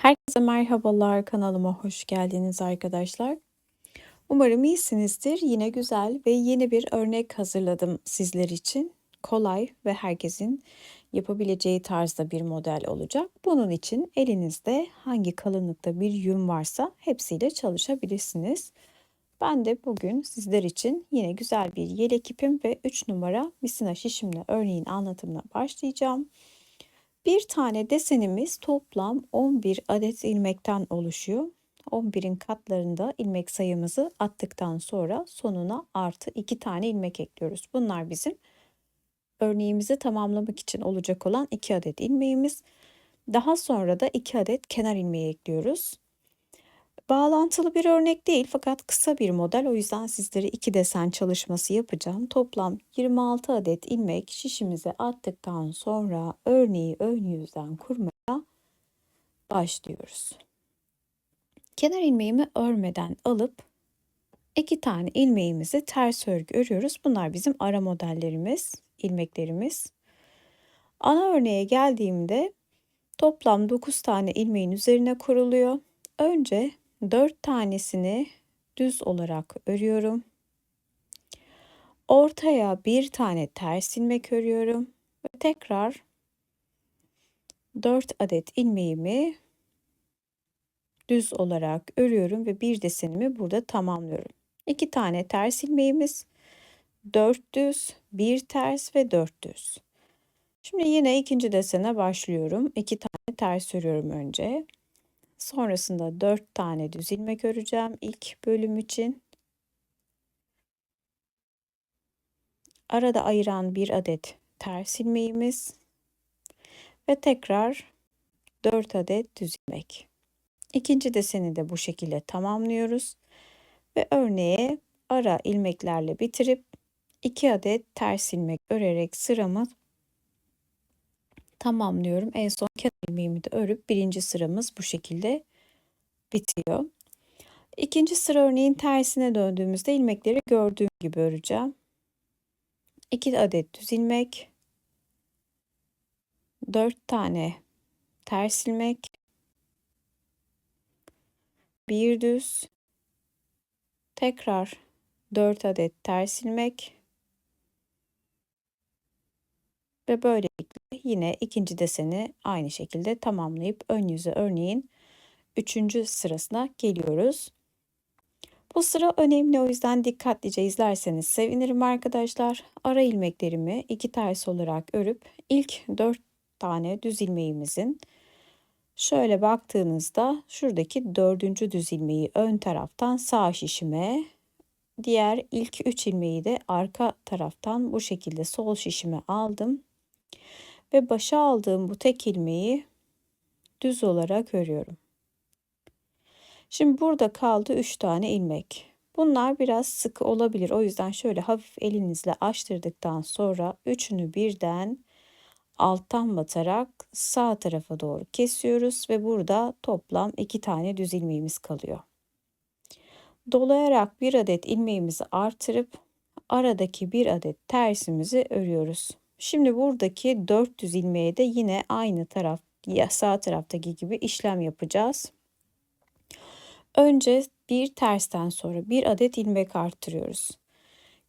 Herkese merhabalar, kanalıma hoş geldiniz arkadaşlar. Umarım iyisinizdir. Yine güzel ve yeni bir örnek hazırladım sizler için. Kolay ve herkesin yapabileceği tarzda bir model olacak. Bunun için elinizde hangi kalınlıkta bir yün varsa hepsiyle çalışabilirsiniz. Ben de bugün sizler için yine güzel bir yelek ipim ve 3 numara misina şişimle örneğin anlatımına başlayacağım. Bir tane desenimiz toplam 11 adet ilmekten oluşuyor. 11'in katlarında ilmek sayımızı attıktan sonra sonuna artı 2 tane ilmek ekliyoruz. Bunlar bizim örneğimizi tamamlamak için olacak olan 2 adet ilmeğimiz. Daha sonra da 2 adet kenar ilmeği ekliyoruz. Bağlantılı bir örnek değil fakat kısa bir model o yüzden sizlere iki desen çalışması yapacağım. Toplam 26 adet ilmek şişimize attıktan sonra örneği ön yüzden kurmaya başlıyoruz. Kenar ilmeğimi örmeden alıp iki tane ilmeğimizi ters örgü örüyoruz. Bunlar bizim ara modellerimiz, ilmeklerimiz. Ana örneğe geldiğimde toplam 9 tane ilmeğin üzerine kuruluyor. Önce 4 tanesini düz olarak örüyorum. Ortaya bir tane ters ilmek örüyorum ve tekrar 4 adet ilmeğimi düz olarak örüyorum ve bir desenimi burada tamamlıyorum. 2 tane ters ilmeğimiz, 4 düz, 1 ters ve 4 düz. Şimdi yine ikinci desene başlıyorum. 2 tane ters örüyorum önce. Sonrasında 4 tane düz ilmek öreceğim ilk bölüm için. Arada ayıran bir adet ters ilmeğimiz ve tekrar 4 adet düz ilmek. İkinci deseni de bu şekilde tamamlıyoruz ve örneğe ara ilmeklerle bitirip 2 adet ters ilmek örerek sıramı tamamlıyorum. En son kenar ilmeğimi de örüp birinci sıramız bu şekilde bitiyor. İkinci sıra örneğin tersine döndüğümüzde ilmekleri gördüğüm gibi öreceğim. 2 adet düz ilmek, 4 tane ters ilmek, bir düz, tekrar 4 adet ters ilmek ve böylelikle yine ikinci deseni aynı şekilde tamamlayıp ön yüzü örneğin üçüncü sırasına geliyoruz. Bu sıra önemli o yüzden dikkatlice izlerseniz sevinirim arkadaşlar. Ara ilmeklerimi iki ters olarak örüp ilk 4 tane düz ilmeğimizin şöyle baktığınızda şuradaki dördüncü düz ilmeği ön taraftan sağ şişime diğer ilk 3 ilmeği de arka taraftan bu şekilde sol şişime aldım ve başa aldığım bu tek ilmeği düz olarak örüyorum. Şimdi burada kaldı 3 tane ilmek. Bunlar biraz sıkı olabilir. O yüzden şöyle hafif elinizle açtırdıktan sonra üçünü birden alttan batarak sağ tarafa doğru kesiyoruz ve burada toplam 2 tane düz ilmeğimiz kalıyor. Dolayarak bir adet ilmeğimizi artırıp aradaki bir adet tersimizi örüyoruz. Şimdi buradaki 400 ilmeğe de yine aynı taraf sağ taraftaki gibi işlem yapacağız. Önce bir tersten sonra bir adet ilmek arttırıyoruz.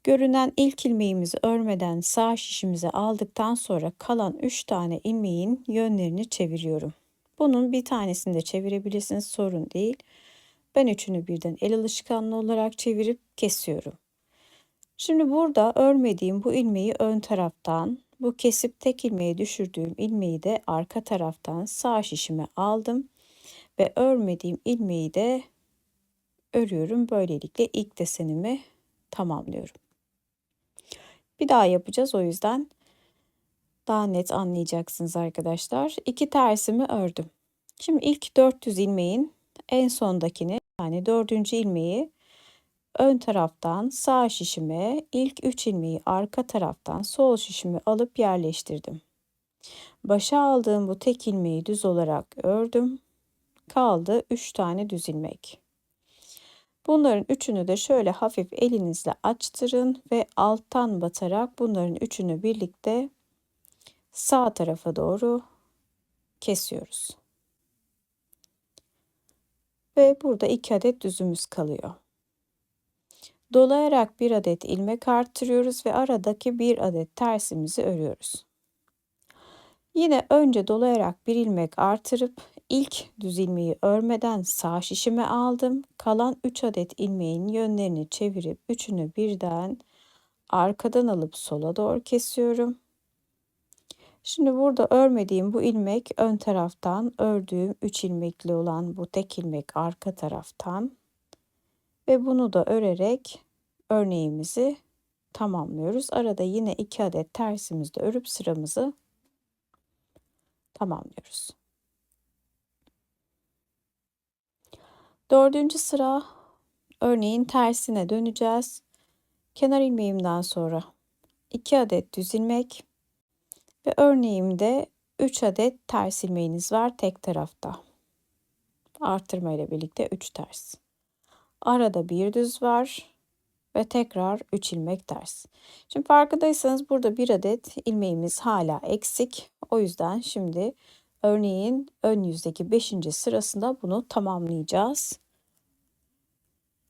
Görünen ilk ilmeğimizi örmeden sağ şişimize aldıktan sonra kalan 3 tane ilmeğin yönlerini çeviriyorum. Bunun bir tanesini de çevirebilirsiniz sorun değil. Ben üçünü birden el alışkanlığı olarak çevirip kesiyorum. Şimdi burada örmediğim bu ilmeği ön taraftan, bu kesip tek ilmeği düşürdüğüm ilmeği de arka taraftan sağ şişime aldım ve örmediğim ilmeği de örüyorum. Böylelikle ilk desenimi tamamlıyorum. Bir daha yapacağız o yüzden daha net anlayacaksınız arkadaşlar. İki tersimi ördüm. Şimdi ilk 400 ilmeğin en sondakini yani dördüncü ilmeği ön taraftan sağ şişime, ilk 3 ilmeği arka taraftan sol şişime alıp yerleştirdim. Başa aldığım bu tek ilmeği düz olarak ördüm. Kaldı 3 tane düz ilmek. Bunların üçünü de şöyle hafif elinizle açtırın ve alttan batarak bunların üçünü birlikte sağ tarafa doğru kesiyoruz. Ve burada 2 adet düzümüz kalıyor. Dolayarak 1 adet ilmek arttırıyoruz ve aradaki 1 adet tersimizi örüyoruz. Yine önce dolayarak bir ilmek artırıp ilk düz ilmeği örmeden sağ şişime aldım. Kalan 3 adet ilmeğin yönlerini çevirip üçünü birden arkadan alıp sola doğru kesiyorum. Şimdi burada örmediğim bu ilmek ön taraftan ördüğüm 3 ilmekli olan bu tek ilmek arka taraftan ve bunu da örerek örneğimizi tamamlıyoruz. Arada yine 2 adet tersimizde örüp sıramızı tamamlıyoruz. Dördüncü sıra örneğin tersine döneceğiz. Kenar ilmeğimden sonra 2 adet düz ilmek ve örneğimde 3 adet ters ilmeğiniz var tek tarafta. Artırma ile birlikte 3 ters. Arada bir düz var ve tekrar 3 ilmek ters. Şimdi farkındaysanız burada bir adet ilmeğimiz hala eksik. O yüzden şimdi örneğin ön yüzdeki 5. sırasında bunu tamamlayacağız.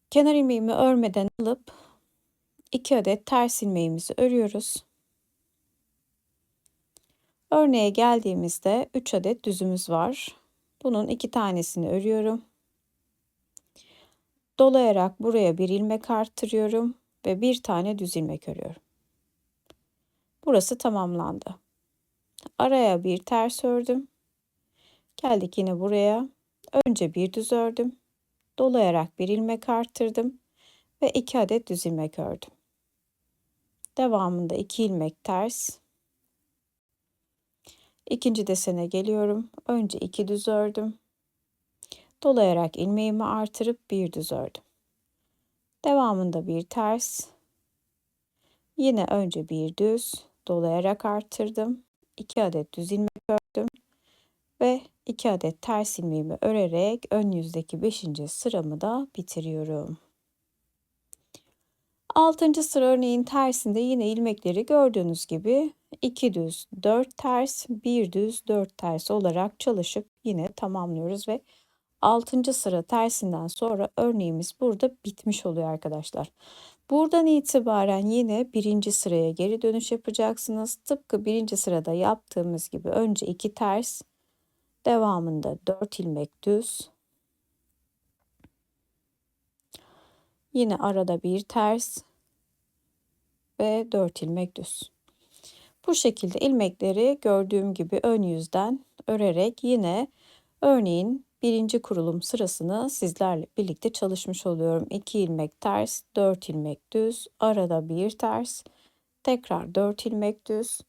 Kenar ilmeğimi örmeden alıp 2 adet ters ilmeğimizi örüyoruz. Örneğe geldiğimizde 3 adet düzümüz var. Bunun iki tanesini örüyorum. Dolayarak buraya bir ilmek arttırıyorum ve bir tane düz ilmek örüyorum. Burası tamamlandı. Araya bir ters ördüm. Geldik yine buraya. Önce bir düz ördüm. Dolayarak bir ilmek arttırdım ve iki adet düz ilmek ördüm. Devamında iki ilmek ters. İkinci desene geliyorum. Önce iki düz ördüm. Dolayarak ilmeğimi artırıp bir düz ördüm. Devamında bir ters. Yine önce bir düz dolayarak arttırdım. 2 adet düz ilmek ördüm ve 2 adet ters ilmeğimi örerek ön yüzdeki 5. sıramı da bitiriyorum. 6. sıra örneğin tersinde yine ilmekleri gördüğünüz gibi 2 düz 4 ters 1 düz 4 ters olarak çalışıp yine tamamlıyoruz ve 6. sıra tersinden sonra örneğimiz burada bitmiş oluyor arkadaşlar. Buradan itibaren yine birinci sıraya geri dönüş yapacaksınız. Tıpkı birinci sırada yaptığımız gibi önce 2 ters, devamında 4 ilmek düz. Yine arada bir ters ve 4 ilmek düz. Bu şekilde ilmekleri gördüğüm gibi ön yüzden örerek yine örneğin birinci kurulum sırasını sizlerle birlikte çalışmış oluyorum. 2 ilmek ters, 4 ilmek düz, arada bir ters, tekrar 4 ilmek düz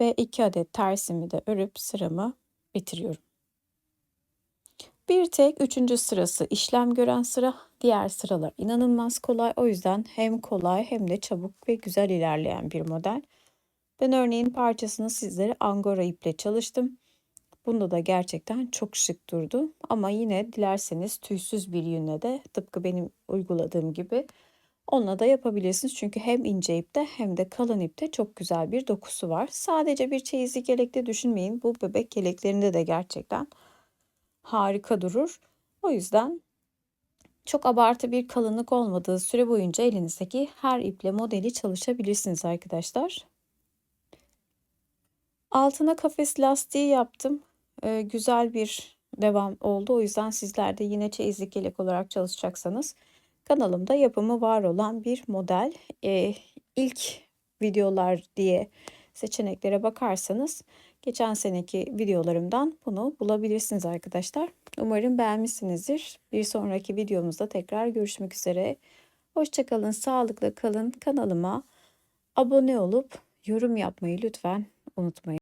ve 2 adet tersimi de örüp sıramı bitiriyorum. Bir tek üçüncü sırası işlem gören sıra. Diğer sıralar inanılmaz kolay. O yüzden hem kolay hem de çabuk ve güzel ilerleyen bir model. Ben örneğin parçasını sizlere angora iple çalıştım. Bunda da gerçekten çok şık durdu. Ama yine dilerseniz tüysüz bir yünle de tıpkı benim uyguladığım gibi onunla da yapabilirsiniz. Çünkü hem ince ipte hem de kalın ipte çok güzel bir dokusu var. Sadece bir çeyizlik yelekte düşünmeyin. Bu bebek yeleklerinde de gerçekten harika durur. O yüzden çok abartı bir kalınlık olmadığı süre boyunca elinizdeki her iple modeli çalışabilirsiniz arkadaşlar. Altına kafes lastiği yaptım. Ee, güzel bir devam oldu. O yüzden sizler de yine çeyizlik yelek olarak çalışacaksanız kanalımda yapımı var olan bir model. Ee, ilk videolar diye seçeneklere bakarsanız geçen seneki videolarımdan bunu bulabilirsiniz arkadaşlar. Umarım beğenmişsinizdir. Bir sonraki videomuzda tekrar görüşmek üzere. Hoşçakalın, sağlıkla kalın. Kanalıma abone olup yorum yapmayı lütfen unutmayın.